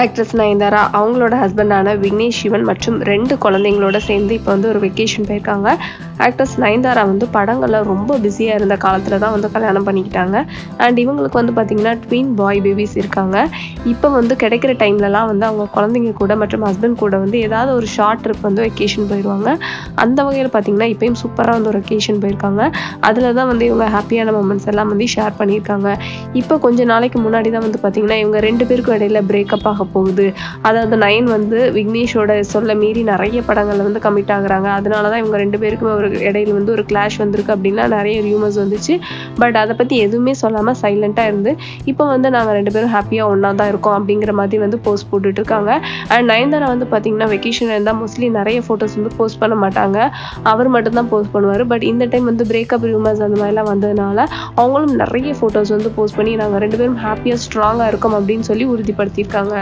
Actress Nayanthara அவங்களோட ஹஸ்பண்டான விக்னேஷ் சிவன் மற்றும் ரெண்டு குழந்தைங்களோட சேர்ந்து இப்போ வந்து ஒரு வெக்கேஷன் போயிருக்காங்க. ஆக்ட்ரஸ் நயன்தாரா வந்து படங்களில் ரொம்ப பிஸியாக இருந்த காலத்தில் தான் வந்து கல்யாணம் பண்ணிக்கிட்டாங்க. அண்ட் இவங்களுக்கு வந்து பார்த்திங்கன்னா ட்வின் பாய் பேபிஸ் இருக்காங்க. இப்போ வந்து கிடைக்கிற டைம்லலாம் வந்து அவங்க குழந்தைங்க கூட மற்றும் ஹஸ்பண்ட் கூட வந்து ஏதாவது ஒரு ஷார்ட் ட்ரிப் வந்து வெக்கேஷன் போயிடுவாங்க அந்த வகையில் பார்த்திங்கன்னா இப்போயும் சூப்பராக வந்து ஒரு வெக்கேஷன் போயிருக்காங்க. அதில் தான் வந்து இவங்க ஹாப்பியான மூமெண்ட்ஸ் எல்லாம் வந்து ஷேர் பண்ணியிருக்காங்க. இப்போ கொஞ்சம் நாளைக்கு முன்னாடி தான் வந்து பார்த்திங்கன்னா இவங்க ரெண்டு பேருக்கும் இடையில பிரேக்கப் ஆக போகுது. அதாவது நயன் வந்து விக்னேஷோட சொல்ல மீறி நிறைய படங்களில் வந்து கமிட் ஆகுறாங்க. அதனால தான் இவங்க ரெண்டு பேருக்குமே ஒரு இடையில வந்து ஒரு கிளாஷ் வந்திருக்கு அப்படின்னா நிறைய ரியூமர்ஸ் வந்துச்சு. பட் அதை பற்றி எதுவுமே சொல்லாமல் சைலண்ட்டாக இருந்து இப்போ வந்து நாங்கள் ரெண்டு பேரும் ஹாப்பியாக ஒன்றா தான் இருக்கோம் அப்படிங்கிற மாதிரி வந்து போஸ்ட் போட்டுட்டு இருக்காங்க. அண்ட் நயன்தாரா வந்து பார்த்தீங்கன்னா வெக்கேஷன் இருந்தால் மோஸ்ட்லி நிறைய ஃபோட்டோஸ் வந்து போஸ்ட் பண்ண மாட்டாங்க. அவர் மட்டும்தான் போஸ்ட் பண்ணுவார். பட் இந்த டைம் வந்து பிரேக்கப் ரூமர்ஸ் அந்த மாதிரிலாம் வந்ததுனால அவங்களும் நிறைய ஃபோட்டோஸ் வந்து போஸ்ட் பண்ணி நாங்கள் ரெண்டு பேரும் ஹாப்பியாக ஸ்ட்ராங்காக இருக்கோம் அப்படின்னு சொல்லி உறுதிப்படுத்தியிருக்காங்க.